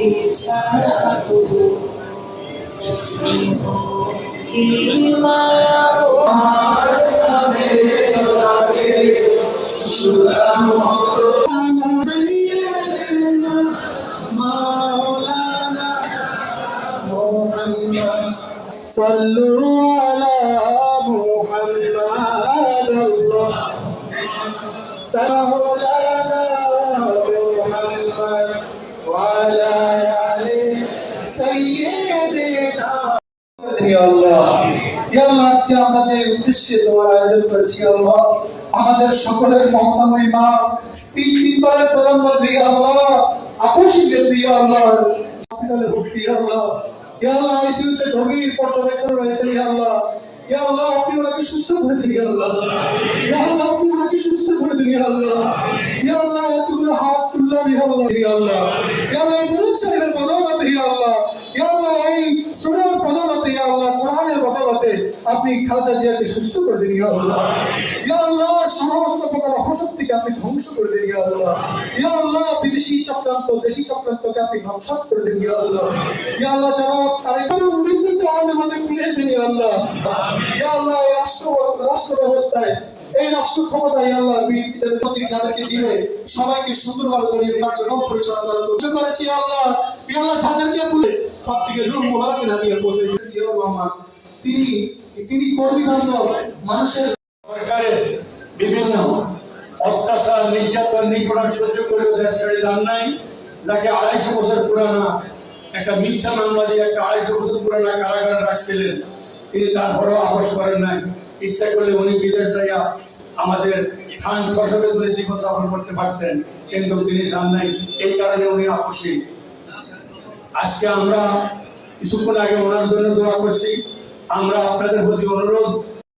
ছাড়া তবু স্নেহ কি মায়া আমার নামে লাগে সুরাম مولانا محمد صلوا على محمد الله مولانا محمد আজকে আমরা যে উদ্দেশ্যে তোমার আয়োজন করেছি আল্লাহ আমাদের সকলের মহাময় মা তিন তিনবারের প্রধানমন্ত্রী আল্লাহ আপসীদের দিয়ে আল্লাহ ভর্তি আল্লাহ ইয়া আল্লাহ আইসিইউতে গভীর পর্যবেক্ষণ রয়েছে ইয়া আল্লাহ ইয়া আল্লাহ আপনি ওনাকে সুস্থ করে দিন ইয়া আল্লাহ ইয়া আল্লাহ আপনি ওনাকে সুস্থ করে দিন ইয়া আল্লাহ আল্লাহ এতগুলো হাত তুললাম আল্লাহ ইয়া ইয়া আল্লাহ আপনি খালেদা জিয়াকে সুস্থ করে দিন ইয়া সমস্ত প্রকার অপশক্তিকে আপনি ধ্বংস করে দিন ইয়া আল্লাহ, বিদেশি চক্রান্ত, দেশি চক্রান্তকে আপনি ধ্বংস করে দিন ইয়া আল্লাহ ইয়া আল্লাহ জনাব তারেকার মৃত্যুতে আমাদের মধ্যে ফিরে এসেন ইয়া আল্লাহ ইয়া আল্লাহ রাষ্ট্র রাষ্ট্র ব্যবস্থায়, এই রাষ্ট্র ক্ষমতা ইয়া আল্লাহ প্রতি যাদেরকে সবাইকে সুন্দরভাবে কার্যক্রম পরিচালনা করার লক্ষ্য করেছি আল্লাহ। আল্লাহ, যাদেরকে বলে রূপ মোবারকের হাদিয়া পৌঁছে তিনি তিনি কর্মী বান্ধব মানুষের সরকারের বিভিন্ন অত্যাচার, নির্যাতন, নিপীড়ন সহ্য করে দেশ ছেড়ে যান নাই। যাকে আড়াইশো বছর পুরানা একটা মিথ্যা মামলা দিয়ে একটা আড়াইশো বছর পুরানা কারাগারে রাখছিলেন। তিনি তারপরেও আপোষ করেন নাই। ইচ্ছা করলে উনি বিদেশ যাইয়া আমাদের ধান ফসলের জন্য জীবন করতে পারতেন, কিন্তু তিনি যান নাই। এই কারণে উনি আপোষী। আজকে আমরা কিছুক্ষণ আগে ওনার জন্য দোয়া করছি। আমরা আপনাদের প্রতি অনুরোধ